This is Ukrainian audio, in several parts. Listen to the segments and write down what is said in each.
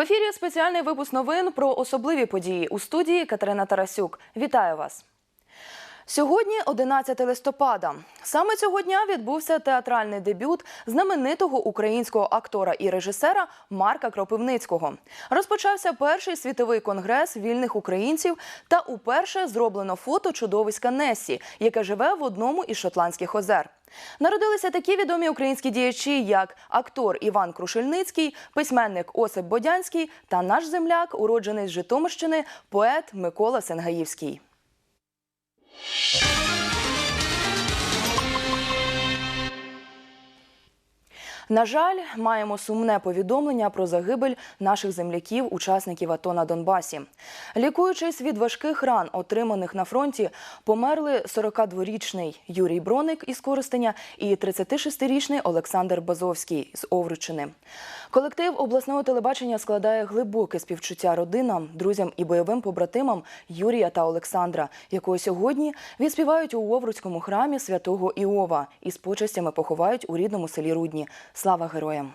В ефірі спеціальний випуск новин про особливі події у студії Катерина Тарасюк. Вітаю вас. Сьогодні 11 листопада. Саме цього дня відбувся театральний дебют знаменитого українського актора і режисера Марка Кропивницького. Розпочався перший світовий конгрес вільних українців та уперше зроблено фото чудовиська Несі, яке живе в одному із шотландських озер. Народилися такі відомі українські діячі, як актор Іван Крушельницький, письменник Осип Бодянський та наш земляк, уроджений з Житомирщини, поет Микола Сенгаївський. you На жаль, маємо сумне повідомлення про загибель наших земляків, учасників АТО на Донбасі. Лікуючись від важких ран, отриманих на фронті, померли 42-річний Юрій Броник із Коростеня і 36-річний Олександр Базовський з Овручини. Колектив обласного телебачення складає глибоке співчуття родинам, друзям і бойовим побратимам Юрія та Олександра, якого сьогодні відспівають у Овруцькому храмі святого Іова і з почестями поховають у рідному селі Рудні. Слава героям!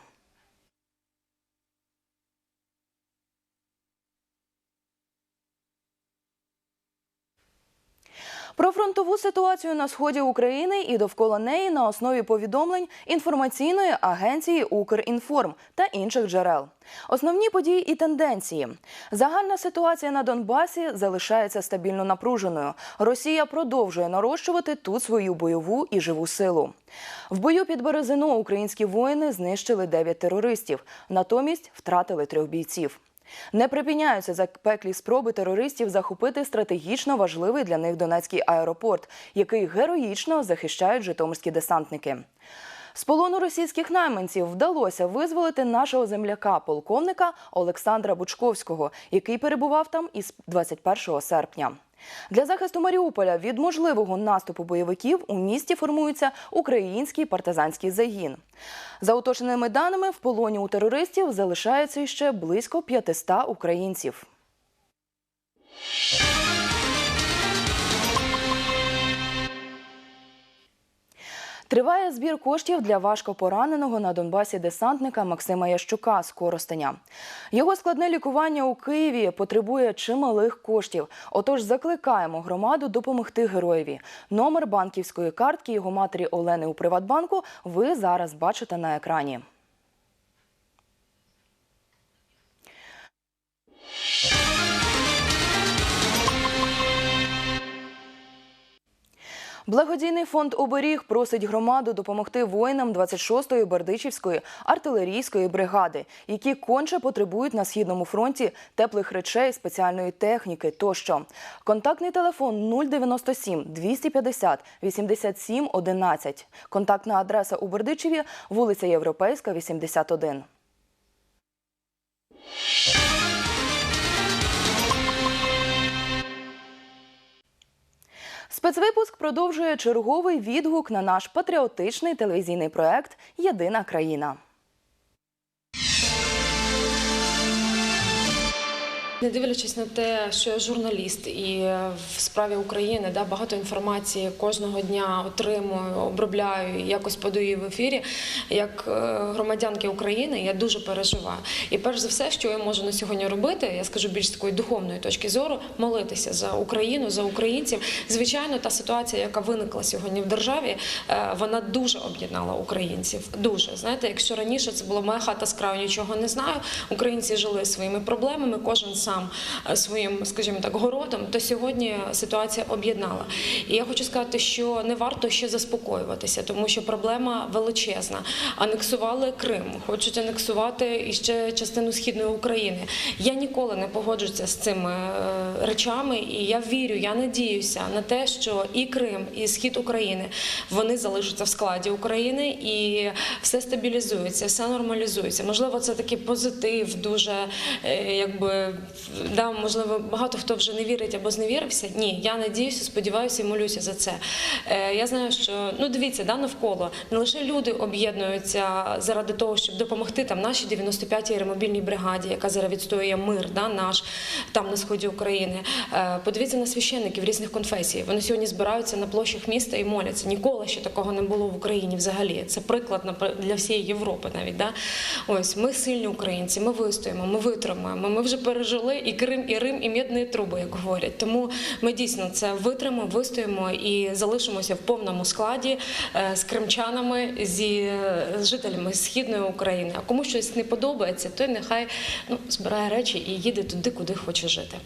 Про фронтову ситуацію на сході України і довкола неї на основі повідомлень інформаційної агенції Укрінформ та інших джерел. Основні події і тенденції. Загальна ситуація на Донбасі залишається стабільно напруженою. Росія продовжує нарощувати тут свою бойову і живу силу. В бою під Березино українські воїни знищили 9 терористів, натомість втратили трьох бійців. Не припиняються запеклі спроби терористів захопити стратегічно важливий для них Донецький аеропорт, який героїчно захищають житомирські десантники. З полону російських найманців вдалося визволити нашого земляка, полковника Олександра Бучковського, який перебував там із 21 серпня. Для захисту Маріуполя від можливого наступу бойовиків у місті формується український партизанський загін. За уточненими даними, в полоні у терористів залишається ще близько 500 українців. Триває збір коштів для важко пораненого на Донбасі десантника Максима Ящука з Коростеня. Його складне лікування у Києві потребує чималих коштів. Отож, закликаємо громаду допомогти героєві. Номер банківської картки його матері Олени у Приватбанку ви зараз бачите на екрані. Благодійний фонд оберіг просить громаду допомогти воїнам 26-ї Бердичівської артилерійської бригади, які конче потребують на східному фронті теплих речей, спеціальної техніки тощо. Контактний телефон 097 250 87 11. Контактна адреса у Бердичеві, вулиця Європейська, 81. Спецвипуск продовжує черговий відгук на наш патріотичний телевізійний проект Єдина країна. Не дивлячись на те, що я журналіст і в справі України да, багато інформації кожного дня отримую, обробляю, якось подаю в ефірі. Як е, громадянки України я дуже переживаю. І перш за все, що я можу на сьогодні робити, я скажу більш з такої духовної точки зору, молитися за Україну, за українців. Звичайно, та ситуація, яка виникла сьогодні в державі, е, вона дуже об'єднала українців. Дуже знаєте, якщо раніше це було моя хата з краю, нічого не знаю. Українці жили своїми проблемами, кожен сам е, своїм, скажімо так, городом, то сьогодні ситуація об'єднала. І я хочу сказати, що не варто ще заспокоюватися, тому що проблема величезна. Анексували Крим, хочуть анексувати іще частину східної України. Я ніколи не погоджуся з цими е, речами, і я вірю, я надіюся на те, що і Крим, і схід України вони залишаться в складі України і все стабілізується, все нормалізується. Можливо, це такий позитив, дуже е, якби да, можливо, багато хто вже не вірить або зневірився. Ні, я надіюся, сподіваюся і молюся за це. Е, Я знаю, що ну дивіться, да, навколо не лише люди об'єднуються заради того, щоб допомогти там нашій 95-й аеромобільній бригаді, яка зараз відстоює мир, да, наш там на сході України. Е, Подивіться на священників різних конфесій. Вони сьогодні збираються на площах міста і моляться. Ніколи ще такого не було в Україні взагалі. Це приклад для всієї Європи навіть. Да? Ось ми сильні українці, ми вистоїмо, ми витримаємо. Ми вже пережили і Крим, і Рим, і мідні труби, як говорять. Тому ми дійсно це витримаємо, вистоїмо і залишимося в повному складі е, з кримчанами, зі е, з жителями східної України. А кому щось не подобається, той нехай ну, збирає речі і їде туди, куди хоче жити.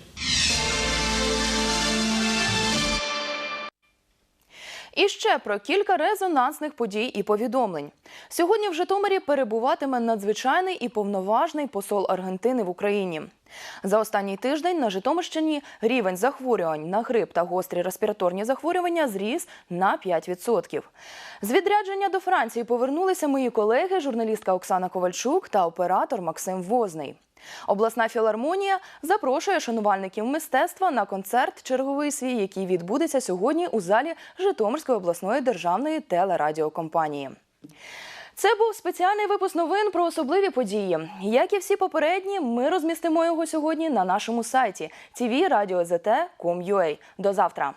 Ще про кілька резонансних подій і повідомлень. Сьогодні в Житомирі перебуватиме надзвичайний і повноважний посол Аргентини в Україні. За останній тиждень на Житомирщині рівень захворювань на грип та гострі респіраторні захворювання зріс на 5%. З відрядження до Франції повернулися мої колеги, журналістка Оксана Ковальчук та оператор Максим Возний. Обласна філармонія запрошує шанувальників мистецтва на концерт черговий свій, який відбудеться сьогодні у залі Житомирської обласної державної телерадіокомпанії. Це був спеціальний випуск новин про особливі події. Як і всі попередні, ми розмістимо його сьогодні на нашому сайті tvradio.zt.com.ua. До завтра.